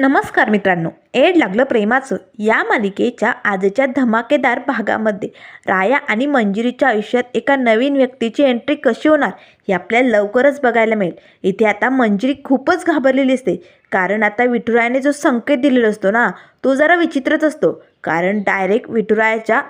नमस्कार मित्रांनो एड लागलं प्रेमाचं या मालिकेच्या आजच्या धमाकेदार भागामध्ये. राया आणि मंजिरीच्या आयुष्यात एका नवीन व्यक्तीची एंट्री कशी होणार हे आपल्याला लवकरच बघायला मिळेल. इथे आता मंजिरी खूपच घाबरलेली असते. कारण आता विठुरायाने जो संकेत दिलेला असतो ना तो जरा विचित्रच असतो. कारण डायरेक्ट विठुरायाच्या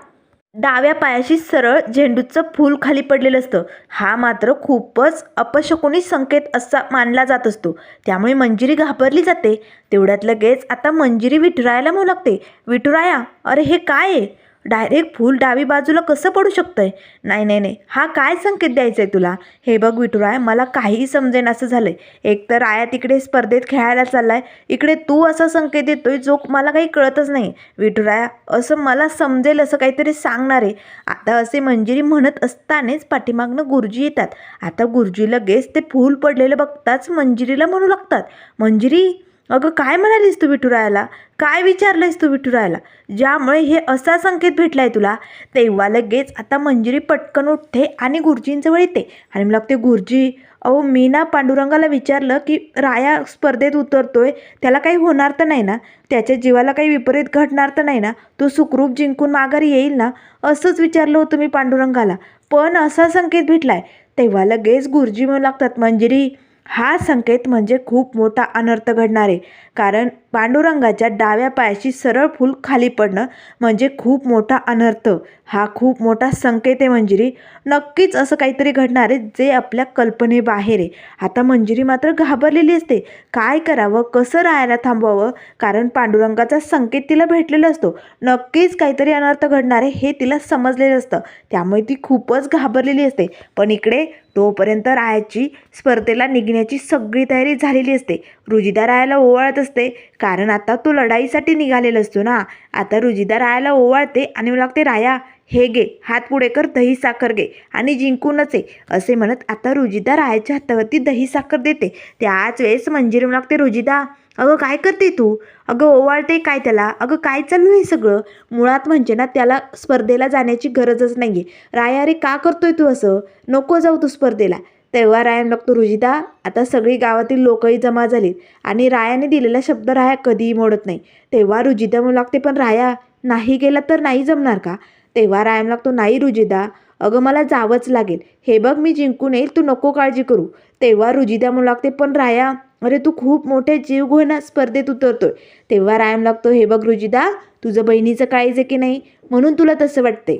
डाव्या पायाशी सरळ झेंडूचं फूल खाली पडलेलं असतं. हा मात्र खूपच अपशकुनी संकेत असा मानला जात असतो. त्यामुळे मंजिरी घाबरली जाते. तेवढ्यात लगेच आता मंजिरी विठुरायाला म्हणू लागते. विठुराया अरे हे काय आहे? डायरेक्ट फूल डावी बाजूला कसं पडू शकतंय? नाही नाही नाही. हा काय संकेत द्यायचा आहे तुला? हे बघ विठुराय मला काहीही समजेन असं झालंय. एक तर आया तिकडे स्पर्धेत खेळायला चाललाय. इकडे तू असा संकेत देतोय जो मला काही कळतच नाही. विठुराया असं मला समजेल असं काहीतरी सांगणार. आहे आता असे मंजिरी म्हणत असतानाच पाठीमागनं गुरुजी येतात. आता गुरुजी लगेच ते फूल पडलेलं बघताच मंजिरीला म्हणू लागतात. मंजिरी! अगं काय म्हणालीस तू विठुरायाला? काय विचारलंयस तू विठुरायाला? ज्यामुळे हे असा संकेत भेटलाय तुला? तेव्हा लगेच आता मंजिरी पटकन उठते आणि गुरुजींजवळ येते. आणि मला लागते गुरुजी अहो मी ना पांडुरंगाला विचारलं की राया स्पर्धेत उतरतोय त्याला काही होणार तर नाही ना? त्याच्या जीवाला काही विपरीत घडणार तर नाही ना? तो सुखरूप जिंकून माघारी येईल ना? असंच विचारलं होतं मी पांडुरंगाला. पण असा संकेत भेटलाय. तेव्हा लगेच गुरुजी म्हणू लागतात मंजिरी हा संकेत म्हणजे खूप मोठा अनर्थ घडणार. आहे कारण पांडुरंगाच्या डाव्या पायाशी सरळ फूल खाली पडणं म्हणजे खूप मोठा अनर्थ. हा खूप मोठा संकेत आहे मंजिरी. नक्कीच असं काहीतरी घडणार आहे जे आपल्या कल्पनेबाहेर आहे. आता मंजिरी मात्र घाबरलेली असते. काय करावं? कसं राहायला थांबवावं? कारण पांडुरंगाचा संकेत तिला भेटलेला असतो. नक्कीच काहीतरी अनर्थ घडणार आहे हे तिला समजलेलं असतं. त्यामुळे ती खूपच घाबरलेली असते. पण इकडे तोपर्यंत रायाची स्पर्धेला निघण्याची सगळी तयारी झालेली असते. रुजिदा रायाला ओवाळत असते. कारण आता तो लढाईसाठी निघालेला असतो ना. आता रुजिदा रायाला ओवाळते आणि मला लागते राया हे घे हात पुढे कर दही साखर घे आणि जिंकूनच आहे असे म्हणत आता रुजिदा रायाच्या हातावरती दही साखर देते. त्याच वेळेस मंजिरी मला लागते रुजिदा अगं काय करते तू? अगं ओवाळते काय त्याला? अगं काय चालू आहे सगळं? मुळात म्हणजे ना त्याला स्पर्धेला जाण्याची गरजच नाही आहे राया अरे का करतोय तू असं? नको जाऊ तू स्पर्धेला. तेव्हा रायन लागतो रुजिदा आता सगळी गावातील लोकही जमा झाली आणि रायाने दिलेला शब्द राया कधीही मोडत नाही. तेव्हा रुजिता म्हणू लागते पण राया नाही गेला तर नाही जमणार का? तेव्हा रायम लागतो नाही रुजिदा अगं मला जावंच लागेल. हे बघ मी जिंकून येईल तू नको काळजी करू. तेव्हा रुजिदा म्हणू लागते पण राया अरे तू खूप मोठे जीव स्पर्धेत उतरतोय. तेव्हा रायम लागतो हे बघ रुजिदा तुझं बहिणीचं काळीज आहे की नाही? म्हणून तुला तसं वाटते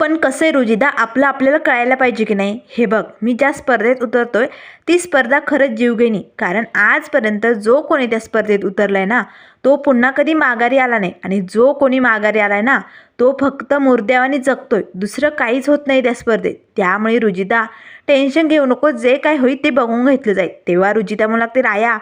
पण कसं आहे रुजिदा आपलं आपल्याला कळायला पाहिजे की नाही? हे बघ मी ज्या स्पर्धेत उतरतो आहे ती स्पर्धा खरंच जीवघेणी. कारण आजपर्यंत जो कोणी त्या स्पर्धेत उतरला आहे ना तो पुन्हा कधी माघारी आला नाही. आणि जो कोणी माघारी आला आहे ना तो फक्त मुर्द्यावानी जगतोय. दुसरं काहीच होत नाही त्या स्पर्धेत. त्यामुळे रुजिदा टेन्शन घेऊ नको. जे काय होईल ते बघून घेतलं जाईल. तेव्हा रुजिता मला लागते राया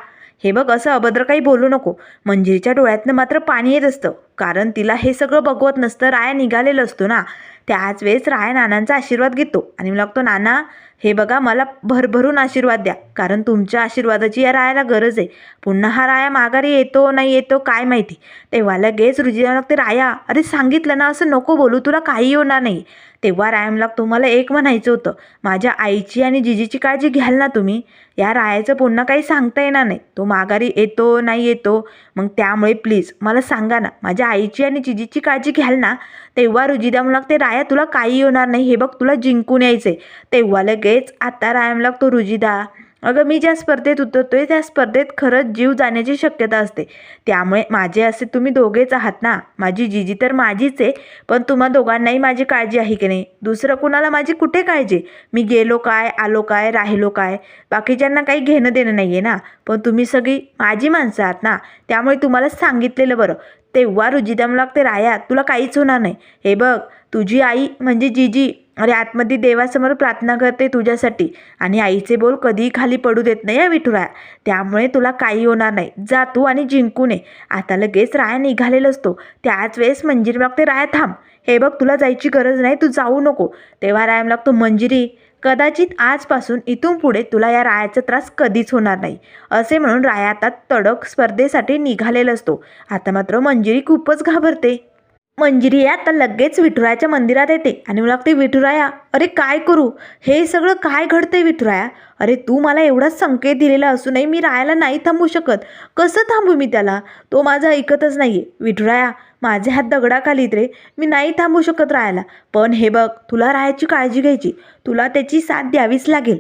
हे बघ असं अभद्र काही बोलू नको. मंजिरीच्या डोळ्यातनं मात्र पाणी येत असतं. कारण तिला हे सगळं बघवत नसतं. राया निघालेलं असतो ना. त्याच वेळेस राय नानांचा आशीर्वाद घेतो. आणि मी लागतो नाना हे बघा मला भरभरून आशीर्वाद द्या. कारण तुमच्या आशीर्वादाची या रायाला गरज आहे. पुन्हा हा राया माघारी येतो नाही येतो काय माहिती? तेव्हा लगेच रुजीला लागते राया अरे सांगितलं ना असं नको बोलू तुला काही होणार नाही. तेव्हा रायम लागतो मला एक म्हणायचं होतं. माझ्या आईची आणि जिजीची काळजी घ्याल ना तुम्ही? या रायाचं पुन्हा काही सांगता येणार नाही. तो माघारी येतो नाही येतो. मग त्यामुळे प्लीज मला सांगा ना माझ्या आईची आणि जिजीची काळजी घ्याल ना तेव्हा रुजिदा म्हणू लागते राया तुला काही होणार नाही हे बघ तुला जिंकून यायचंय. तेव्हा लगेच आता रायम लागतो रुजिदा अगं मी ज्या स्पर्धेत उतरतोय त्या स्पर्धेत खरंच जीव जाण्याची शक्यता असते. त्यामुळे माझे असे तुम्ही दोघेच आहात ना? माझी जिजी तर माझीच आहे पण तुम्हा दोघांनाही माझी काळजी आहे की नाही? दुसरं कुणाला माझी कुठे काळजी? मी गेलो काय आलो काय राहिलो काय? बाकीच्यांना काही घेणं देणं नाही आहे ना? पण तुम्ही सगळी माझी माणसं आहात ना? त्यामुळे तुम्हाला सांगितलेलं बरं. तेव्हा रुजिदाम लागते राया तुला काहीच होणार नाही. हे बघ तुझी आई म्हणजे जिजी अरे आतमध्ये देवासमोर प्रार्थना करते तुझ्यासाठी. आणि आईचे बोल कधीही खाली पडू देत नाही या विठुरा. त्यामुळे तुला काही होणार नाही. जा तू आणि जिंकू नये. आता लगेच राया निघालेला असतो. त्याच वेळेस मंजिरी लागते राया थांब. हे बघ तुला जायची गरज नाही. तू जाऊ नको. तेव्हा राया लागतो मंजिरी कदाचित आजपासून इथून पुढे तुला या रायाचा त्रास कधीच होणार नाही. असे म्हणून राया आता तडक स्पर्धेसाठी निघालेला असतो. आता मात्र मंजिरी खूपच घाबरते. मंजिरी आता लगेच विठुरायाच्या मंदिरात येते. आणि मला लागते विठुराया अरे काय करू? हे सगळं काय घडतंय विठुराया? अरे तू मला एवढा संकेत दिलेला असूनही मी राहायला नाही थांबू शकत. कसं थांबू मी त्याला? तो माझा ऐकतच नाही आहे विठुराया माझे हात दगडाखालीत रे. मी नाही थांबू शकत राहायला. पण हे बघ तुला राहायची काळजी घ्यायची. तुला त्याची साथ द्यावीच लागेल.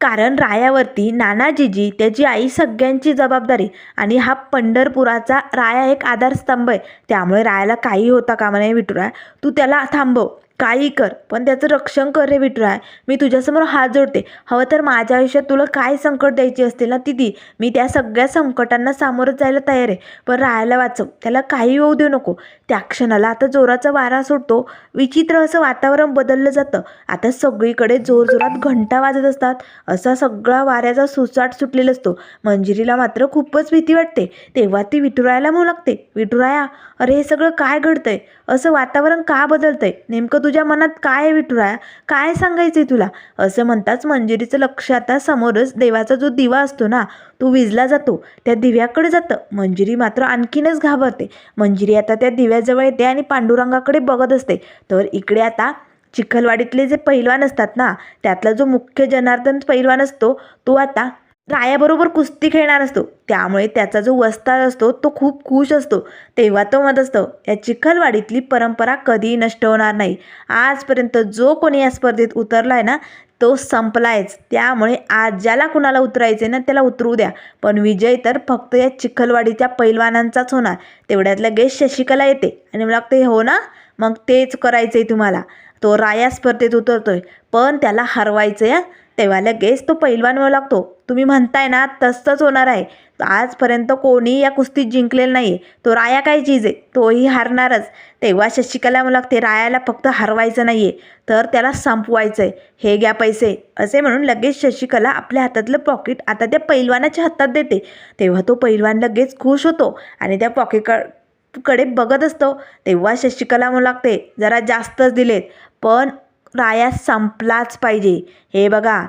कारण रायावरती नानाजीजी त्याची आई सगळ्यांची जबाबदारी आणि हा पंढरपुराचा राया एक आधारस्तंभ आहे. त्यामुळे रायाला काही होता कामा नाही विठुराय. तू त्याला थांबव. काही कर पण त्याचं रक्षण कर रे विठुराय. मी तुझ्यासमोर हात जोडते. हवं तर माझ्या आयुष्यात तुला काय संकट द्यायची असतील ना ती दी मी त्या सगळ्या संकटांना सामोरं जायला तयार आहे. पण राहायला वाचव. त्याला काही होऊ देऊ नको. त्या क्षणाला आता जोराचा वारा सुटतो. विचित्र असं वातावरण बदललं जातं. आता सगळीकडे जोरजोरात घंटा वाजत असतात. असा सगळा वाऱ्याचा सुसाट सुटलेला असतो. मंजिरीला मात्र खूपच भीती वाटते. तेव्हा ती विठुरायला म्हणू लागते विठुराया अरे हे सगळं काय घडतंय? असं वातावरण का बदलतंय? नेमकं तुझ्या मनात काय विठुराया काय सांगायचंय तुला? असं म्हणताच मंजिरीचं लक्ष आता समोरच देवाचा जो दिवा असतो ना तो विजला जातो. त्या दिव्याकडे जातं. मंजिरी मात्र आणखीनच घाबरते. मंजिरी आता त्या दिव्याजवळ येते आणि पांडुरंगाकडे बघत असते. तर इकडे आता चिखलवाडीतले जे पैलवान असतात ना त्यातला जो मुख्य जनार्दन पैलवान असतो तो आता रायाबरोबर कुस्ती खेळणार असतो. त्यामुळे त्याचा जो वस्ताद असतो तो खूप खुश असतो. तेव्हा तो मत असतो या चिखलवाडीतली परंपरा कधीही नष्ट होणार नाही. आजपर्यंत जो कोणी या स्पर्धेत उतरला आहे ना तो संपलायच. त्यामुळे आज ज्याला कुणाला उतरायचे ना त्याला उतरू द्या. पण विजय तर फक्त या चिखलवाडीच्या पैलवानांचाच होणार. तेवढ्यात लगेच शशिकला येते आणि मला ते हो ना मग तेच करायचं आहे तुम्हाला. तो राया स्पर्धेत उतरतोय. पण त्याला हरवायचं आहे तेव्हा लगेच तो पैलवान म्हणू लागतो तुम्ही म्हणताय ना तसंच होणार आहे. आजपर्यंत कोणी या कुस्तीत जिंकलेलं नाही आहे तो राया काय चीज आहे? तोही हारणारच. तेव्हा शशिकला मला लागते रायाला फक्त हरवायचं नाही आहे तर त्याला संपवायचं आहे हे घ्या पैसे. असे म्हणून लगेच शशिकला आपल्या हातातलं पॉकेट आता त्या पैलवानाच्या हातात देते. तेव्हा तो पैलवान लगेच खुश होतो आणि त्या पॉकेटकडे बघत असतो. तेव्हा शशिकला म्हणू लागते जरा जास्तच दिलेत पण राया संपलाच पाहिजे. हे बघा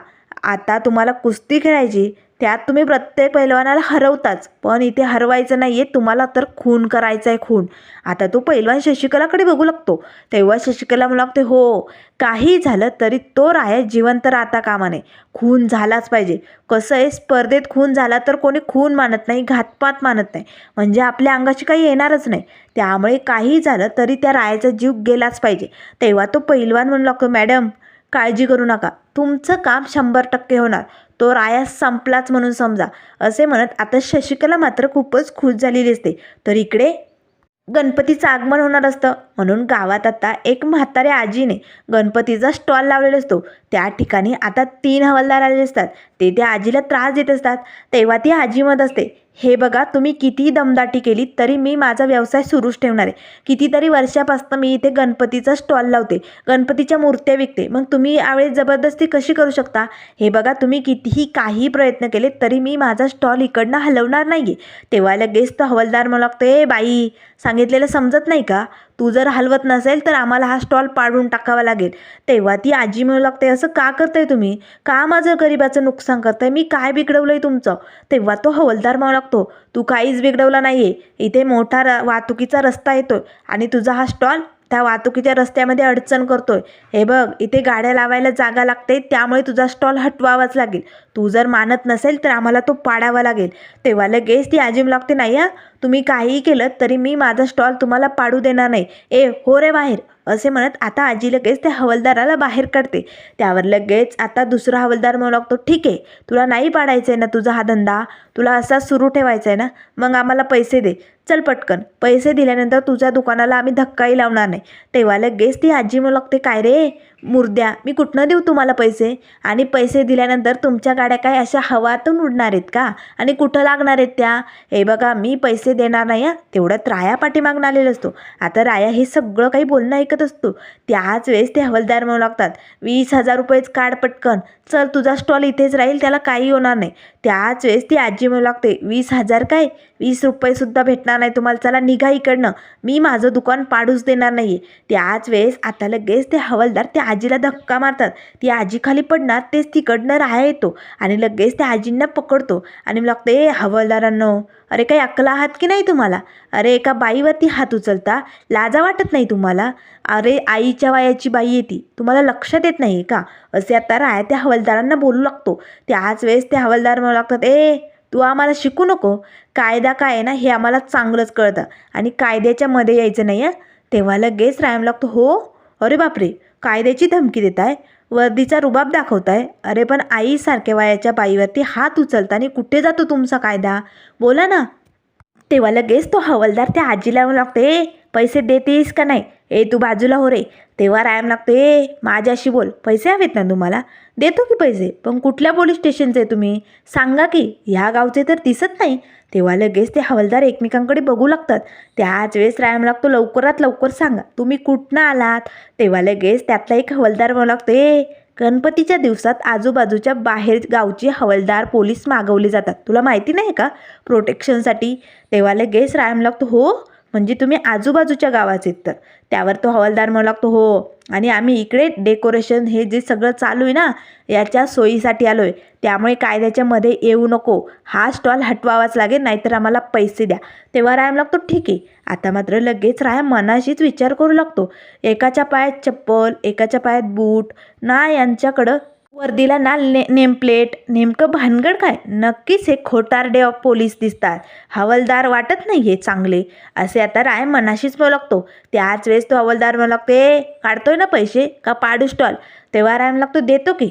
आता तुम्हाला कुस्ती खेळायची त्यात तुम्ही प्रत्येक पैलवानाला हरवताच पण इथे हरवायचं नाही आहे तुम्हाला तर खून करायचा आहे खून. आता तो पैलवान शशिकलाकडे बघू लागतो. तेव्हा शशिकला म्हणू लागते हो काही झालं तरी तो राया जिवंत राहता कामा नये. खून झालाच पाहिजे. कसं आहे स्पर्धेत खून झाला तर कोणी खून मानत नाही घातपात मानत नाही. म्हणजे आपल्या अंगाशी काही येणारच नाही. त्यामुळे काही झालं तरी त्या रायाचा जीव गेलाच पाहिजे. तेव्हा तो पैलवान म्हणू लागतो मॅडम काळजी करू नका. तुमचं काम शंभर टक्के होणार. तो राया संपलाच म्हणून समजा. असे म्हणत आता शशिकला मात्र खूपच खुश झालेली असते. तर इकडे गणपतीचं आगमन होणार असतं. म्हणून गावात आता एक म्हाताऱ्या आजीने गणपतीचा स्टॉल लावलेला असतो. त्या ठिकाणी आता तीन हवालदार आलेले असतात. ते त्या आजीला त्रास देत असतात. तेव्हा ती आजी मत असते. हे बघा तुम्ही कितीही दमदाटी केली तरी मी माझा व्यवसाय सुरूच ठेवणार आहे. कितीतरी वर्षापासून मी इथे गणपतीचा स्टॉल लावते गणपतीच्या मूर्त्या विकते. मग तुम्ही यावेळेस जबरदस्ती कशी करू शकता? हे बघा तुम्ही कितीही काही प्रयत्न केले तरी मी माझा स्टॉल इकडनं हलवणार नाही आहे तेव्हा लगेच तो हवालदार मला लागतो ए बाई सांगितलेलं समजत नाही का? तू जर हलवत नसेल तर आम्हाला हा स्टॉल पाडून टाकावा लागेल. तेव्हा ती आजी म्हणू लागते असं का करताय तुम्ही? का माझं गरिबाचं नुकसान करताय? मी काय बिघडवलंय तुमचं? तेव्हा तो हवलदार म्हणू लागतो तू काहीच बिघडवला नाही आहे इथे मोठा र वाहतुकीचा रस्ता येतो आणि तुझा हा स्टॉल त्या वाहतुकीच्या रस्त्यामध्ये अडचण करतोय. हे बघ इथे गाड्या लावायला जागा लागते त्यामुळे तुझा स्टॉल हटवावाच लागेल. तू जर मानत नसेल तर आम्हाला तो पाडावा लागेल. तेव्हा लगेच ती आजीम लागते नाही हा तुम्ही काहीही केलं तरी मी माझा स्टॉल तुम्हाला पाडू देणार नाही. ए हो रे बाहेर असे म्हणत आता आजी लगेच त्या हवलदाराला बाहेर काढते. त्यावर लगेच आता दुसरा हवलदार म्हणू लागतो ठीक आहे तुला नाही पाडायचं आहे ना तुझा हा धंदा? तुला असा सुरू ठेवायचा आहे ना मग आम्हाला पैसे दे. चल पटकन. पैसे दिल्यानंतर तुझ्या दुकानाला आम्ही धक्काही लावणार नाही. तेव्हा लगेच ती आजी म्हणू लागते काय रे? मुर्द्या मी कुठनं देऊ तुम्हाला पैसे? आणि पैसे दिल्यानंतर तुमच्या गाड्या काय अशा हवातून उडणार आहेत का? आणि कुठं लागणार आहेत त्या? हे बघा मी पैसे देणार नाही हा. तेवढ्यात राया पाठीमागून आलेला असतो. आता राया हे सगळं काही बोलणं ऐकत असतो. त्याच वेळेस ते हवलदार म्हणू लागतात वीस हजार रुपयेच काढ पटकन. चल तुझा स्टॉल इथेच राहील त्याला काही होणार नाही. त्याच वेळेस ती आजी आजी म्हणू लागते वीस हजार काय? वीस रुपयेसुद्धा भेटणार नाही तुम्हाला. चला निघा इकडनं. मी माझं दुकान पाडूच देणार नाही आहे त्याच वेळेस आता लगेच ते हवालदार त्या आजीला धक्का मारतात. ती आजी खाली पडणार तेच तिकडनं राहा येतो. आणि लगेच त्या आजींना पकडतो. आणि मला लागतं ए हवालदारांनो अरे काही अक्कल आहात की नाही तुम्हाला? अरे एका बाईवरती हात उचलता? लाजा वाटत नाही तुम्हाला? अरे आईच्या वयाची बाई येते तुम्हाला लक्षात येत नाही का? असे आता राय त्या हवालदारांना बोलू लागतो. त्याच वेळेस ते हवालदार म्हणू लागतात ए तू आम्हाला शिकू नको. कायदा काय आहे ना हे आम्हाला चांगलंच कळतं. आणि कायद्याच्या मध्ये यायचं नाही आहे तेव्हा लगेच रायम लागतो हो अरे बापरे कायद्याची धमकी देत आहे वर्दीचा रुबाब दाखवताय. अरे पण आईसारख्या वयाच्या बाईवरती हात उचलता आणि कुठे जातो तुमचा कायदा? बोला ना. तेव्हा लगेच तो हवलदार त्या आजीला लागते पैसे देतेस का नाही? ए तू बाजूला हो रे. तेव्हा रायम लागतो ए माझ्याशी बोल. पैसे हवेत ना तुम्हाला? देतो की पैसे? पण कुठल्या पोलीस स्टेशनचे तुम्ही? सांगा की. ह्या गावचे तर दिसत नाही. तेव्हा लगेच ते हवालदार एकमेकांकडे बघू लागतात. त्याच वेळेस रायम लागतो लवकरात लवकर सांगा. तुम्ही कुठनं आलात? तेव्हा लगेच त्यातला एक हवालदार म्हणू लागतो ए गणपतीच्या दिवसात आजूबाजूच्या बाहेर गावचे हवालदार पोलीस मागवले जातात. तुला माहिती नाही का? प्रोटेक्शनसाठी. तेव्हा लगेच रायम लागतो हो म्हणजे तुम्ही आजूबाजूच्या गावाचे आहेत तर. त्यावर तो हवालदार म्हणू लागतो हो आणि आम्ही इकडे डेकोरेशन हे जे सगळं चालू आहे ना याच्या सोयीसाठी आलो आहे त्यामुळे कायद्याच्यामध्ये येऊ नको. हा स्टॉल हटवावाच लागेल नाहीतर आम्हाला पैसे द्या. तेव्हा रायम लागतो ठीक आहे. आता मात्र लगेच राया मनाशीच विचार करू लागतो. एकाच्या पायात चप्पल एकाच्या पायात बूट. ना यांच्याकडं वर्दीला ना ने नेमप्लेट नेमकं भानगड काय? नक्कीच हे खोटारडे ऑफ पोलीस दिसतात. हवालदार वाटत नाही हे चांगले. असे आता राय मनाशीच म्हणू त्याच वेळेस तो हवालदार म्हणू ए काढतोय ना पैसे? का पाडू स्टॉल? तेव्हा राय म्हणतो देतो की.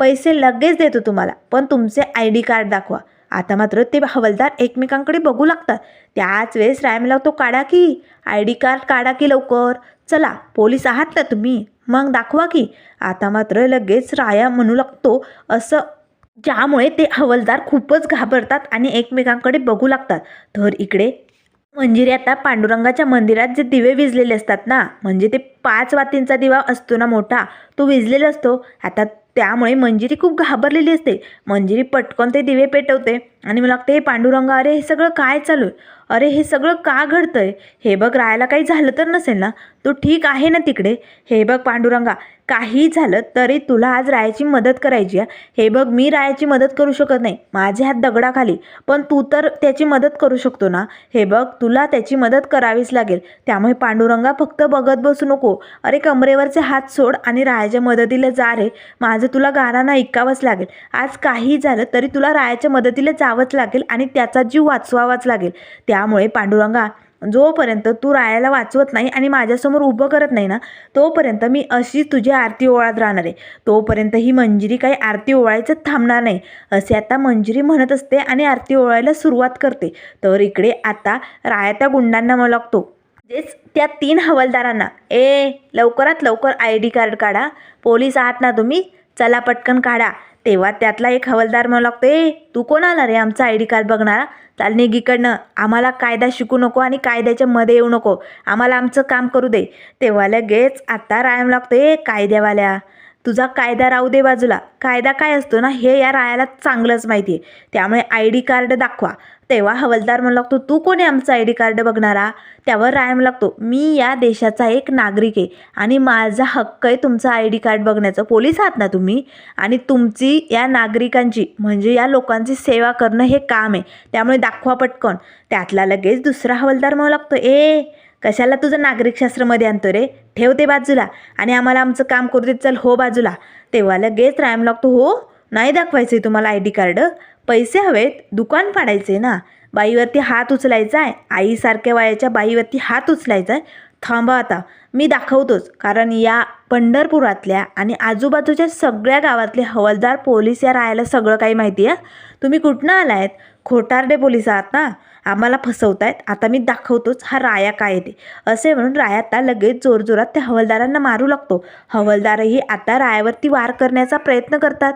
पैसे लगेच देतो तुम्हाला. पण तुमचे आय डी कार्ड दाखवा. आता मात्र ते हवालदार एकमेकांकडे बघू लागतात. त्याच वेळेस राय तो काढा की. आय डी कार्ड काढा की लवकर. चला पोलीस आहात ना तुम्ही. मग दाखवा की. आता मात्र लगेच राया म्हणू लागतो असं. ज्यामुळे ते हवालदार खूपच घाबरतात आणि एकमेकांकडे बघू लागतात. तर इकडे. म्हणजे मंजिरी आता पांडुरंगाच्या मंदिरात जे दिवे विजलेले असतात ना म्हणजे ते पाच वातींचा दिवा असतो ना मोठा तो विजलेला असतो. आता त्यामुळे मंजिरी खूप घाबरलेली असते. मंजिरी पटकन ते दिवे पेटवते आणि मला लागते हे पांडुरंगा अरे हे सगळं काय चालू आहे? अरे हे सगळं का घडतंय? हे बघ राहायला काही झालं तर नसेल ना? तू ठीक आहे ना तिकडे? हे बघ पांडुरंगा काही झालं तरी तुला आज रायाची मदत करायची आहे. हे बघ मी रायाची मदत करू शकत नाही. माझे हात दगडाखाली. पण तू तर त्याची मदत करू शकतो ना? हे बघ तुला त्याची मदत करावीच लागेल. त्यामुळे पांडुरंगा फक्त बघत बसू नको. अरे कमरेवरचे हात सोड आणि रायाच्या मदतीला जा रे. माझं तुला गाराना ऐकावंच लागेल. आज काही झालं तरी तुला रायाच्या मदतीला जावंच लागेल आणि त्याचा जीव वाचवावाच लागेल. त्यामुळे पांडुरंगा जोपर्यंत तू रायाला वाचवत नाही आणि माझ्यासमोर उभं करत नाही ना तोपर्यंत मी अशीच तुझी आरती ओवाळत राहणार आहे. तोपर्यंत ही मंजिरी काही आरती ओवाळायचं थांबणार नाही. असे आता मंजिरी म्हणत असते आणि आरती ओवाळायला सुरुवात करते. तर इकडे आता राया त्या गुंडांना मला लागतो म्हणजेच त्या तीन हवालदारांना ए लवकरात लवकर आय डी कार्ड काढा. पोलीस आहात ना तुम्ही? चला पटकन काढा. तेव्हा त्यातला एक हवालदार म्हणू लागतो ए तू कोण आला रे आमचा आय डी कार्ड बघणारा? चालनिगीकडनं आम्हाला कायदा शिकू नको आणि कायद्याच्या मध्ये येऊ नको. आम्हाला आमचं काम करू दे. तेव्हा लगेच आत्ता रायम लागतो ए कायद्यावाल्या तुझा कायदा राहू दे बाजूला. कायदा काय असतो ना हे या रायाला चांगलंच माहिती आहे त्यामुळे आय डी कार्ड दाखवा. तेव्हा हवलदार म्हणू लागतो तू कोण आहे आमचं आय डी कार्ड बघणारा? त्यावर राय म्हणू लागतो मी या देशाचा एक नागरिक आहे आणि माझा हक्क आहे तुमचं आय डी कार्ड बघण्याचं. पोलीस आहात ना तुम्ही? आणि तुमची या नागरिकांची म्हणजे या लोकांची सेवा करणं हे काम आहे. त्यामुळे दाखवा पटकन. त्यातला लगेच दुसरा हवालदार म्हणू लागतो ए कशाला तुझं नागरिकशास्त्रामध्ये आणतो रे? ठेव ते बाजूला आणि आम्हाला आमचं काम करू देत चल हो बाजूला. तेव्हा लगेच रायम लागतो हो नाही दाखवायचं आहे तुम्हाला आय डी कार्ड. पैसे हवेत दुकान पाडायचे ना. बाईवरती हात उचलायचा आहे आईसारख्या वयाच्या बाईवरती हात उचलायचा आहे थांबा आता मी दाखवतोच कारण या पंढरपुरातल्या आणि आजूबाजूच्या सगळ्या गावातले हवालदार पोलीस या राहायला सगळं काही माहिती आहे. तुम्ही कुठनं आला आहेत खोटारडे पोलीस आहात ना? आम्हाला फसवतायत. आता मी दाखवतोच हा राया काय ते? असे म्हणून राया आता लगेच जोरजोरात त्या हवालदारांना मारू लागतो. हवालदारही आता रायावरती वार करण्याचा प्रयत्न करतात.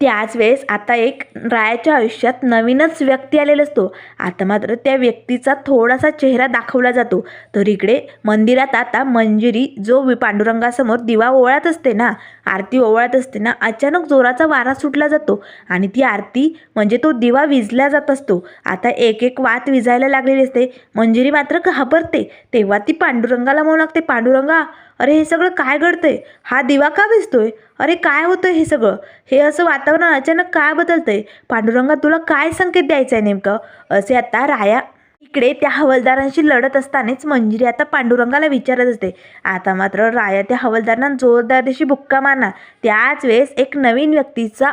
त्याच वेळेस आता एक रायाच्या आयुष्यात नवीनच व्यक्ती आलेला असतो. आता मात्र त्या व्यक्तीचा थोडासा चेहरा दाखवला जातो. तर इकडे मंदिरात आता मंजिरी जो पांडुरंगासमोर दिवा ओवाळत असते ना आरती ओवाळत असते ना अचानक जोराचा वारा सुटला जातो. आणि ती आरती म्हणजे तो दिवा विजला जात असतो. आता एक एक वात विजायला लागलेली असते. मंजिरी मात्र घाबरते. तेव्हा ती पांडुरंगाला म्हणू लागते पांडुरंगा अरे हे सगळं काय घडतंय? हा दिवा का भिजतोय? अरे काय होतंय हे सगळं? हे असं वातावरण अचानक काय बदलतंय? पांडुरंगा तुला काय संकेत द्यायचा आहे नेमकं? असे आता राया इकडे त्या हवालदारांशी लढत असतानाच मंजिरी आता पांडुरंगाला विचारत असते. आता मात्र राया त्या हवालदारांना जोरदार दिशी बुक्का मारणार. त्याच वेळेस एक नवीन व्यक्तीचा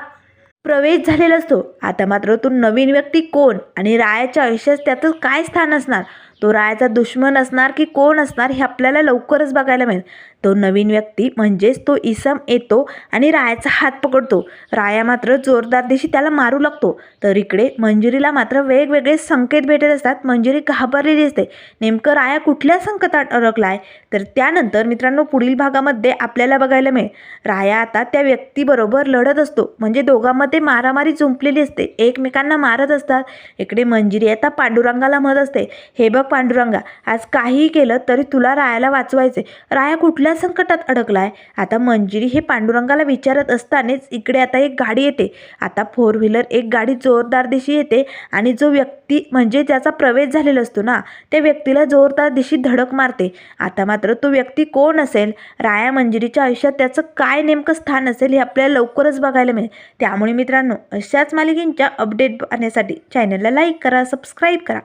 प्रवेश झालेला असतो. आता मात्र तो नवीन व्यक्ती कोण? आणि रायाच्या आयुष्यात त्याचं काय स्थान असणार? तो रायाचा दुश्मन असणार की कोण असणार हे आपल्याला लवकरच बघायला मिळेल. तो नवीन व्यक्ती म्हणजेच तो इसम येतो आणि रायाचा हात पकडतो. राया मात्र जोरदार दिशी त्याला मारू लागतो. तर इकडे मंजुरीला मात्र वेगवेगळे संकेत भेटत असतात. मंजुरी घाबरलेली असते. नेमकं राया कुठल्या संकटात अडकला आहे तर त्यानंतर मित्रांनो पुढील भागामध्ये आपल्याला बघायला मिळेल. राया आता त्या व्यक्तीबरोबर लढत असतो. म्हणजे दोघांमध्ये मारामारी जुंपलेली असते. एकमेकांना मारत असतात. इकडे मंजिरी आता पांडुरंगाला म्हणत असते. हे बघ पांडुरंगा. आज काहीही केलं तरी तुला रायाला वाचवायचे राया कुठल्या संकटात अडकलाय? आता मंजिरी हे पांडुरंगाला विचारत असतानाच इकडे आता एक गाडी येते. आता फोर व्हीलर एक गाडी जोरदार दिशी येते आणि जो व्यक्ती म्हणजे ज्याचा प्रवेश झालेला असतो ना त्या व्यक्तीला जोरदार दिशी धडक मारते. आता मात्र तो व्यक्ती कोण असेल? राया मंजिरीच्या आयुष्यात त्याचं काय नेमकं स्थान असेल हे आपल्याला लवकरच बघायला मिळेल. त्यामुळे मित्रांनो अशाच मालिकेंच्या अपडेट पाहण्यासाठी चॅनलला लाईक करा सबस्क्राईब करा.